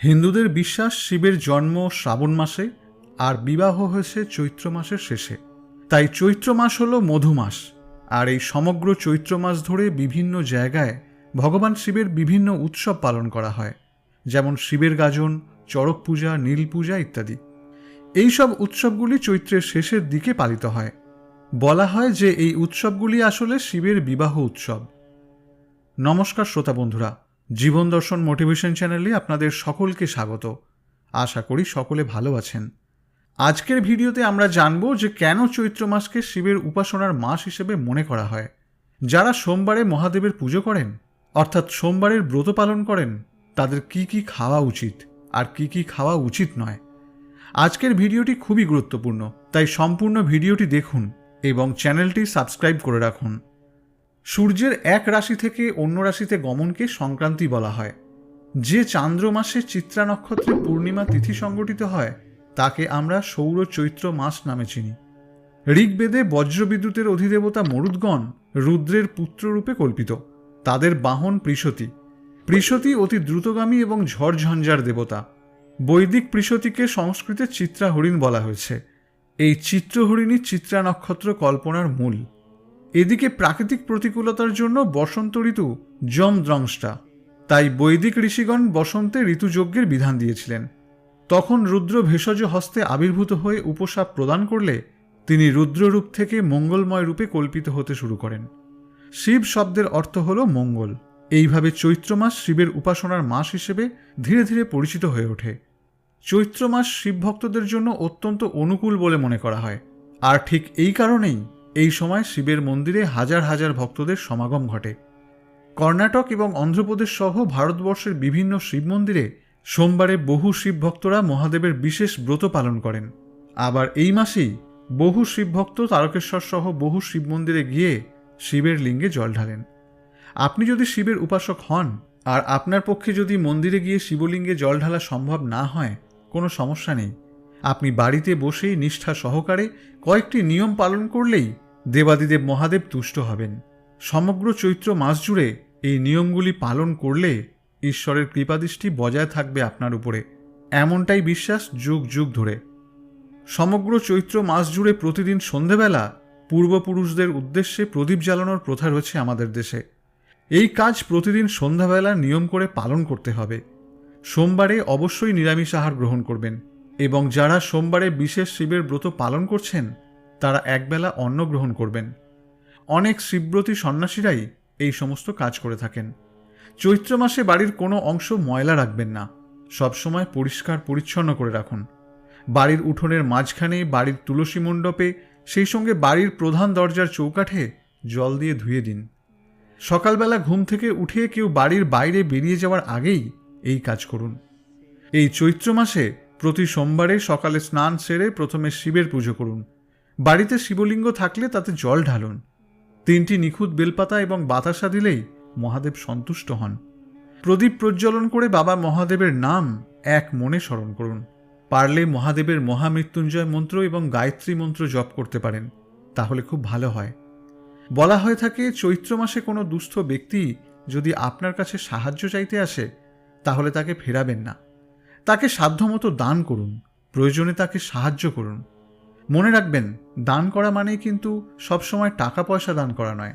হিন্দুদের বিশ্বাস শিবের জন্ম শ্রাবণ মাসে আর বিবাহ হয়েছে চৈত্র মাসের শেষে। তাই চৈত্র মাস হল মধু মাস আর এই সমগ্র চৈত্র মাস ধরে বিভিন্ন জায়গায় ভগবান শিবের বিভিন্ন উৎসব পালন করা হয়, যেমন শিবের গাজন, চড়ক পূজা, নীল পূজা ইত্যাদি। এই সব উৎসবগুলি চৈত্রের শেষের দিকে পালিত হয়। বলা হয় যে এই উৎসবগুলি আসলে শিবের বিবাহ উৎসব। নমস্কার, শ্রোতা বন্ধুরা। জীবন দর্শন মোটিভেশন চ্যানেলে আপনাদের সকলকে স্বাগত। আশা করি সকলে ভালো আছেন। আজকের ভিডিওতে আমরা জানব যে কেন চৈত্র মাসকে শিবের উপাসনার মাস হিসেবে মনে করা হয়। যারা সোমবারে মহাদেবের পুজো করেন, অর্থাৎ সোমবারের ব্রত পালন করেন, তাদের কি কি খাওয়া উচিত আর কি কি খাওয়া উচিত নয়। আজকের ভিডিওটি খুবই গুরুত্বপূর্ণ, তাই সম্পূর্ণ ভিডিওটি দেখুন এবং চ্যানেলটি সাবস্ক্রাইব করে রাখুন। সূর্যের এক রাশি থেকে অন্য রাশিতে গমনকে সংক্রান্তি বলা হয়। যে চান্দ্র মাসে চিত্রা নক্ষত্রে পূর্ণিমা তিথি সংগঠিত হয়, তাকে আমরা সৌর চৈত্র মাস নামে চিনি। ঋগ্বেদে বজ্রবিদ্যুতের অধিদেবতা মরুদ্গণ রুদ্রের পুত্ররূপে কল্পিত। তাদের বাহন পৃষতি। পৃষতি অতি দ্রুতগামী এবং ঝড়ঝঞ্ঝার দেবতা। বৈদিক পৃষতিকে সংস্কৃতে চিত্রা হরিণ বলা হয়েছে। এই চিত্রহরিণী চিত্রা নক্ষত্র কল্পনার মূল। এদিকে প্রাকৃতিক প্রতিকূলতার জন্য বসন্ত ঋতু যমদ্রংষ্টা। তাই বৈদিক ঋষিগণ বসন্তে ঋতুযজ্ঞের বিধান দিয়েছিলেন। তখন রুদ্র ভেষজ হস্তে আবির্ভূত হয়ে উপসাপ প্রদান করলে তিনি রুদ্ররূপ থেকে মঙ্গলময় রূপে কল্পিত হতে শুরু করেন। শিব শব্দের অর্থ হল মঙ্গল। এইভাবে চৈত্র মাস শিবের উপাসনার মাস হিসেবে ধীরে ধীরে পরিচিত হয়ে ওঠে। চৈত্র মাস শিব ভক্তদের জন্য অত্যন্ত অনুকূল বলে মনে করা হয়। আর ঠিক এই কারণেই এই সময় শিবের মন্দিরে হাজার হাজার ভক্তদের সমাগম ঘটে। কর্ণাটক এবং অন্ধ্রপ্রদেশ সহ ভারতবর্ষের বিভিন্ন শিব মন্দিরে সোমবারে বহু শিব ভক্তরা মহাদেবের বিশেষ ব্রত পালন করেন। আবার এই মাসেই বহু শিব ভক্ত তারকেশ্বর সহ বহু শিব মন্দিরে গিয়ে শিবের লিঙ্গে জল ঢালেন। আপনি যদি শিবের উপাসক হন আর আপনার পক্ষে যদি মন্দিরে গিয়ে শিবলিঙ্গে জল ঢালা সম্ভব না হয়, কোনো সমস্যা নেই। আপনি বাড়িতে বসেই নিষ্ঠা সহকারে কয়েকটি নিয়ম পালন করলেই দেবাদিদেব মহাদেব তুষ্ট হবেন। সমগ্র চৈত্র মাস জুড়ে এই নিয়মগুলি পালন করলে ঈশ্বরের কৃপাদৃষ্টি বজায় থাকবে আপনার উপরে। এমনটাই বিশ্বাস যুগ যুগ ধরে। সমগ্র চৈত্র মাস জুড়ে প্রতিদিন সন্ধেবেলা পূর্বপুরুষদের উদ্দেশ্যে প্রদীপ জ্বালানোর প্রথা রয়েছে আমাদের দেশে। এই কাজ প্রতিদিন সন্ধ্যাবেলা নিয়ম করে পালন করতে হবে। সোমবারে অবশ্যই নিরামিষ আহার গ্রহণ করবেন এবং যারা সোমবারে বিশেষ শিবের ব্রত পালন করছেন তারা একবেলা অন্ন গ্রহণ করবেন। অনেক শিবব্রতী সন্ন্যাসীরাই এই সমস্ত কাজ করে থাকেন। চৈত্র মাসে বাড়ির কোনো অংশ ময়লা রাখবেন না। সবসময় পরিষ্কার পরিচ্ছন্ন করে রাখুন। বাড়ির উঠোনের মাঝখানে বাড়ির তুলসী মণ্ডপে সেই সঙ্গে বাড়ির প্রধান দরজার চৌকাঠে জল দিয়ে ধুয়ে দিন। সকালবেলা ঘুম থেকে উঠে কেউ বাড়ির বাইরে বেরিয়ে যাওয়ার আগেই এই কাজ করুন। এই চৈত্র মাসে প্রতি সোমবারে সকালে স্নান সেরে প্রথমে শিবের পুজো করুন। বাড়িতে শিবলিঙ্গ থাকলে তাতে জল ঢালুন। তিনটি নিখুঁত বেলপাতা এবং বাতাসা দিলেই মহাদেব সন্তুষ্ট হন। প্রদীপ প্রজ্বলন করে বাবা মহাদেবের নাম এক মনে স্মরণ করুন। পারলে মহাদেবের মহামৃত্যুঞ্জয় মন্ত্র এবং গায়ত্রী মন্ত্র জপ করতে পারেন, তাহলে খুব ভালো হয়। বলা হয়ে থাকে, চৈত্র মাসে কোনো দুস্থ ব্যক্তি যদি আপনার কাছে সাহায্য চাইতে আসে, তাহলে তাকে ফেরাবেন না। তাকে সাধ্যমতো দান করুন, প্রয়োজনে তাকে সাহায্য করুন। মনে রাখবেন, দান করা মানেই কিন্তু সবসময় টাকা পয়সা দান করা নয়।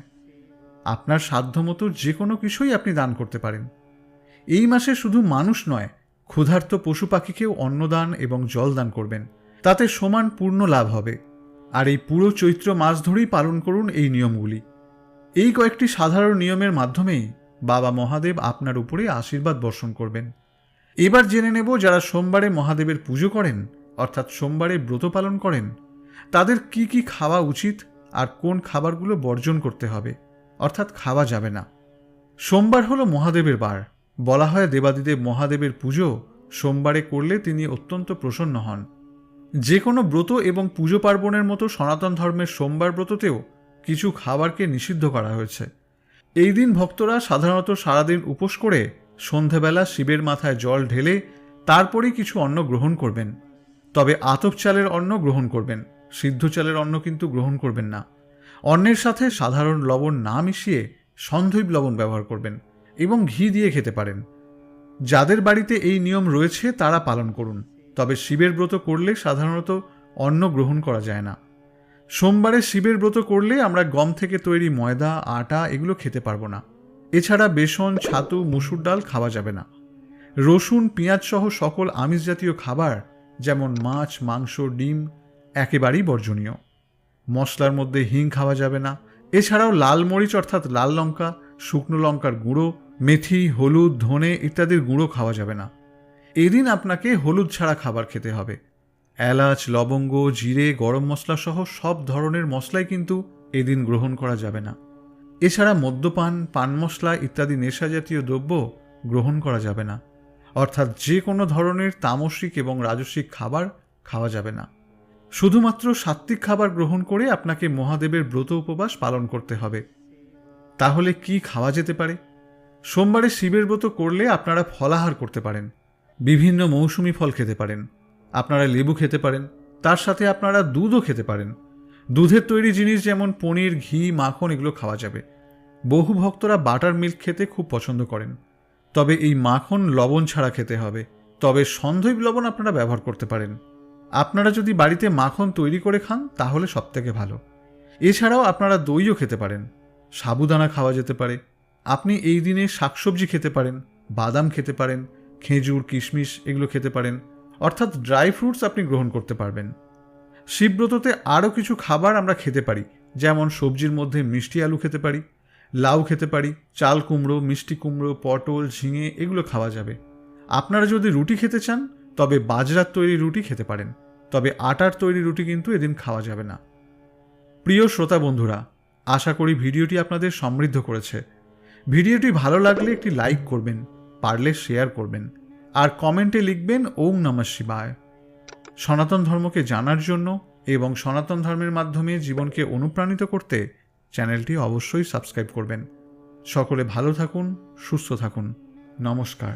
আপনার সাধ্যমতো যে কোনো কিছুই আপনি দান করতে পারেন। এই মাসে শুধু মানুষ নয়, ক্ষুধার্ত পশু পাখিকেও অন্নদান এবং জল দান করবেন। তাতে সমান পূর্ণ লাভ হবে। আর এই পুরো চৈত্র মাস ধরেই পালন করুন এই নিয়মগুলি। এই কয়েকটি সাধারণ নিয়মের মাধ্যমেই বাবা মহাদেব আপনার উপরে আশীর্বাদ বর্ষণ করবেন। এবার জেনে নেব যারা সোমবারে মহাদেবের পুজো করেন, অর্থাৎ সোমবারে ব্রত পালন করেন তাদের কি কি খাওয়া উচিত আর কোন খাবারগুলো বর্জন করতে হবে? অর্থাৎ খাওয়া যাবে না। সোমবার হলো মহাদেবের বার। বলা হয় দেবাদিদেব মহাদেবের পুজো সোমবারে করলে তিনি অত্যন্ত প্রসন্ন হন। যে কোনো ব্রত এবং পুজো পার্বণের মতো সনাতন ধর্মের সোমবার ব্রততেও কিছু খাবারকে নিষিদ্ধ করা হয়েছে। এই দিন ভক্তরা সাধারণত সারাদিন উপোস করে সন্ধেবেলা শিবের মাথায় জল ঢেলে তারপরেই কিছু অন্ন গ্রহণ করবেন। তবে আতপ চালের অন্ন গ্রহণ করবেন। সিদ্ধ চালের অন্ন কিন্তু গ্রহণ করবেন না। অন্নের সাথে সাধারণ লবণ না মিশিয়ে সন্ধৈব লবণ ব্যবহার করবেন এবং ঘি দিয়ে খেতে পারেন। যাদের বাড়িতে এই নিয়ম রয়েছে, তারা পালন করুন। তবে শিবের ব্রত করলে সাধারণত অন্ন গ্রহণ করা যায় না। সোমবারে শিবের ব্রত করলে আমরা গম থেকে তৈরি ময়দা, আটা এগুলো খেতে পারব না। এছাড়া বেসন, ছাতু, মুসুর ডাল খাওয়া যাবে না। রসুন পেঁয়াজ সহ সকল আমিষ জাতীয় খাবার, যেমন মাছ, মাংস, ডিম একেবারেই বর্জনীয়। মশলার মধ্যে হিং খাওয়া যাবে না। এছাড়াও লাল মরিচ অর্থাৎ লাল লঙ্কা, শুকনো লঙ্কার গুঁড়ো, মেথি, হলুদ, ধনে ইত্যাদির গুঁড়ো খাওয়া যাবে না। এদিন আপনাকে হলুদ ছাড়া খাবার খেতে হবে। এলাচ, লবঙ্গ, জিরে, গরম মশলা সহ সব ধরনের মশলাই কিন্তু এদিন গ্রহণ করা যাবে না। এছাড়া মদ্যপান, পান মশলা ইত্যাদি নেশা জাতীয় দ্রব্য গ্রহণ করা যাবে না। অর্থাৎ যে কোনো ধরনের তামসিক এবং রাজসিক খাবার খাওয়া যাবে না। শুধুমাত্র সাত্ত্বিক খাবার গ্রহণ করে আপনাকে মহাদেবের ব্রত উপবাস পালন করতে হবে। তাহলে কি খাওয়া যেতে পারে? সোমবারে শিবের ব্রত করলে আপনারা ফলাহার করতে পারেন। বিভিন্ন মৌসুমি ফল খেতে পারেন। আপনারা লেবু খেতে পারেন। তার সাথে আপনারা দুধও খেতে পারেন। দুধের তৈরি জিনিস যেমন পনির, ঘি, মাখন, এগুলো খাওয়া যাবে। বহু ভক্তরা বাটার মিল্ক খেতে খুব পছন্দ করেন। তবে এই মাখন লবণ ছাড়া খেতে হবে। তবে সন্ধৈব লবণ আপনারা ব্যবহার করতে পারেন। আপনারা যদি বাড়িতে মাখন তৈরি করে খান, তাহলে সবথেকে ভালো। এছাড়াও আপনারা দইও খেতে পারেন। সাবুদানা খাওয়া যেতে পারে। আপনি এই দিনে শাকসবজি খেতে পারেন, বাদাম খেতে পারেন, খেজুর, কিশমিশ এগুলো খেতে পারেন। অর্থাৎ ড্রাই ফ্রুটস আপনি গ্রহণ করতে পারবেন। শিবব্রততে আরও কিছু খাবার আমরা খেতে পারি। যেমন সবজির মধ্যে মিষ্টি আলু খেতে পারি, লাউ খেতে পারি, চাল কুমড়ো, মিষ্টি কুমড়ো, পটল, ঝিঙে এগুলো খাওয়া যাবে। আপনারা যদি রুটি খেতে চান, তবে বাজরার তৈরি রুটি খেতে পারেন। তবে আটার তৈরি রুটি কিন্তু এদিন খাওয়া যাবে না। প্রিয় শ্রোতা বন্ধুরা, আশা করি ভিডিওটি আপনাদের সমৃদ্ধ করেছে। ভিডিওটি ভালো লাগলে একটি লাইক করবেন, পারলে শেয়ার করবেন, আর কমেন্টে লিখবেন ওম নমঃ শিবায়। সনাতন ধর্মকে জানার জন্য এবং সনাতন ধর্মের মাধ্যমে জীবনকে অনুপ্রাণিত করতে চ্যানেলটি অবশ্যই সাবস্ক্রাইব করবেন। সকলে ভালো থাকুন, সুস্থ থাকুন। নমস্কার।